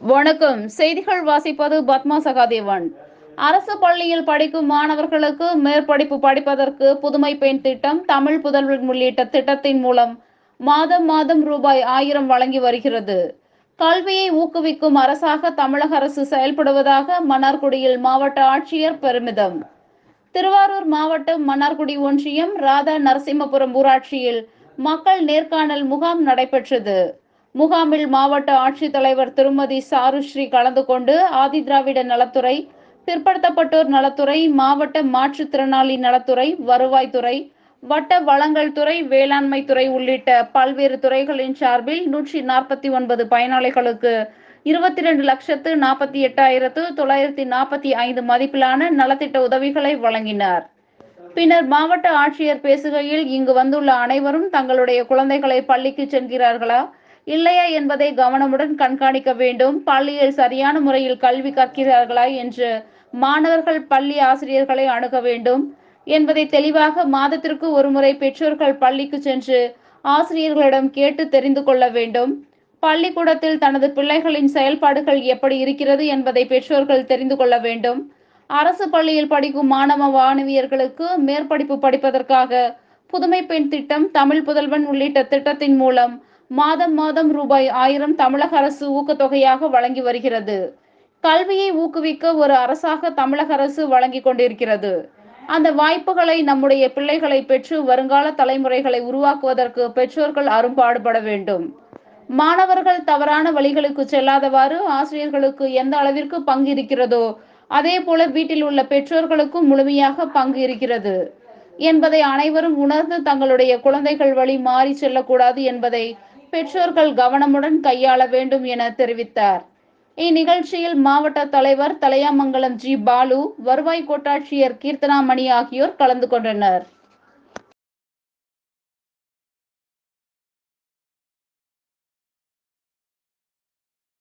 வணக்கம். செய்திகள் வாசிப்பது பத்மா சகாதேவன். அரசு பள்ளியில் படிக்கும் மாணவர்களுக்கு மேற்படிப்பு படிப்பதற்கு புதுமை பெண் திட்டம் தமிழ் புதல்வன் உள்ளிட்ட திட்டத்தின் மூலம் மாதம் மாதம் ரூபாய் ஆயிரம் வழங்கி வருகிறது. கல்வியை ஊக்குவிக்கும் அரசாக தமிழக அரசு செயல்படுவதாக மன்னார்குடியில் மாவட்ட ஆட்சியர் பெருமிதம். திருவாரூர் மாவட்டம் மன்னார்குடி ஒன்றியம் ராதா நரசிம்மபுரம் ஊராட்சியில் மக்கள் நேர்காணல் முகாம் நடைபெற்றது. முகாமில் மாவட்ட ஆட்சித்தலைவர் திருமதி சாருஸ்ரீ கலந்து கொண்டு ஆதிதிராவிட நலத்துறை பிற்படுத்தப்பட்டோர் நலத்துறை மாவட்ட மாற்றுத்திறனாளி நலத்துறை வருவாய்த்துறை வட்ட வளங்கள் துறை வேளாண்மை துறை உள்ளிட்ட பல்வேறு துறைகளின் சார்பில் நூற்றி நாற்பத்தி ஒன்பது பயனாளிகளுக்கு இருபத்தி ரெண்டு லட்சத்து நாற்பத்தி எட்டாயிரத்து தொள்ளாயிரத்தி நாற்பத்தி ஐந்து மதிப்பிலான நலத்திட்ட உதவிகளை வழங்கினார். பின்னர் மாவட்ட ஆட்சியர் பேசுகையில் இங்கு வந்துள்ள அனைவரும் தங்களுடைய குழந்தைகளை பள்ளிக்கு செல்கிறார்களா? இல்லையா என்பதை கவனமுடன் கண்காணிக்க வேண்டும். பள்ளியில் சரியான முறையில் கல்வி கற்கிறார்களா என்று மாணவர்கள் பள்ளி ஆசிரியர்களை அணுக வேண்டும். என்பதை தெளிவாக மாதத்திற்கு ஒருமுறை பெற்றோர்கள் பள்ளிக்கு சென்று ஆசிரியர்களிடம் கேட்டு தெரிந்து கொள்ள வேண்டும். பள்ளிக்கூடத்தில் தனது பிள்ளைகளின் செயல்பாடுகள் எப்படி இருக்கிறது என்பதை பெற்றோர்கள் தெரிந்து கொள்ள வேண்டும். அரசு பள்ளியில் படிக்கும் மாணவ மாணவியர்களுக்கு மேற்படிப்பு படிப்பதற்காக புதுமை பெண் திட்டம் தமிழ் புதல்வன் உள்ளிட்ட திட்டத்தின் மூலம் மாதம் மாதம் ரூபாய் ஆயிரம் தமிழக அரசு ஊக்கத்தொகையாக வழங்கி வருகிறது. கல்வியை ஊக்குவிக்க ஒரு அரசாக தமிழக அரசு வழங்கி கொண்டிருக்கிறது. அந்த வாய்ப்புகளை நம்முடைய பிள்ளைகளை பெற்று வருங்கால தலைமுறைகளை உருவாக்குவதற்கு பெற்றோர்கள் அரும்பாடுபட வேண்டும். மாணவர்கள் தவறான வழிகளுக்கு செல்லாதவாறு ஆசிரியர்களுக்கு எந்த அளவிற்கு பங்கு இருக்கிறதோ அதே போல வீட்டில் உள்ள பெற்றோர்களுக்கும் முழுமையாக பங்கு இருக்கிறது. என்பதை அனைவரும் உணர்ந்து தங்களுடைய குழந்தைகள் வழி மாறி செல்லக்கூடாது என்பதை பெற்றோர்கள் கவனமுடன் கையாள வேண்டும் என தெரிவித்தார். இந்நிகழ்ச்சியில் மாவட்ட தலைவர் தலையாமங்கலம் ஜி. பாலு வருவாய் கோட்டாட்சியர் கீர்த்தனாமணி ஆகியோர் கலந்து கொண்டனர்.